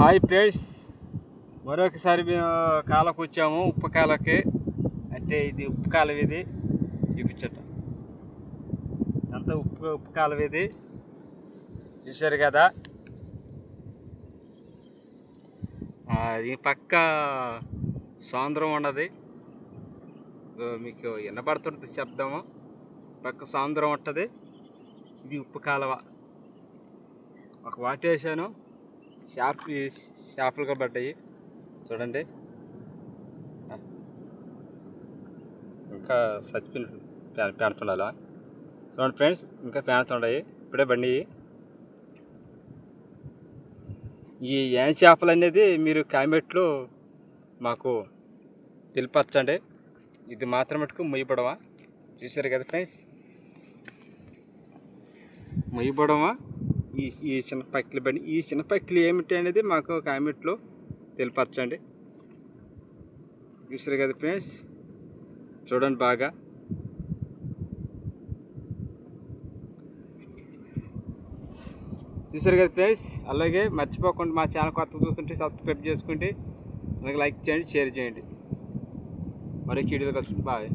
Hi friends. మరొకసారి మేము కాలకు వచ్చాము ఉప్పు కాలకి అంటే ఇది ఉప్పు కాలం ఇది చూపించట. అంత ఉప్పు ఉప్పు కాలం ఇది చూశారు కదా? ఈ పక్క సాంద్రం ఉన్నది. మీకు వినపడుతుంది శబ్దము పక్క సాంద్రం ఉంటుంది. ఇది ఉప్పు కాలువ ఒక వాటేసాను. షాప్ షాపులుగా పడ్డాయి. చూడండి. ఇంకా చచ్చిపోయిన పేన చూడండి ఫ్రెండ్స్ ఇంకా పేనుతుండయి ఇప్పుడే బండి ఈ ఏం చేపలు అనేది మీరు కామెంట్లో మాకు తెలిపచ్చండి. ఇది మాత్రం మటుకు మొయ్యబడవా చూసారు కదా ఫ్రెండ్స్? మొయ్యబడమా ఈ ఈ చిన్న పక్కిలు బండి ఈ చిన్న పక్కిలు ఏమిటి అనేది మాకు కామెంట్లో తెలిపచ్చండి చూసారు కదా ఫ్రెండ్స్? చూడండి బాగా. చూసారు కదా ఫ్రెండ్స్? అలాగే మర్చిపోకుండా మా ఛానల్ కొత్త చూస్తుంటే సబ్స్క్రైబ్ చేసుకోండి. అలాగే లైక్ చేయండి షేర్ చేయండి. మరొక వీడియోలో కలుసుకుంటే బాగా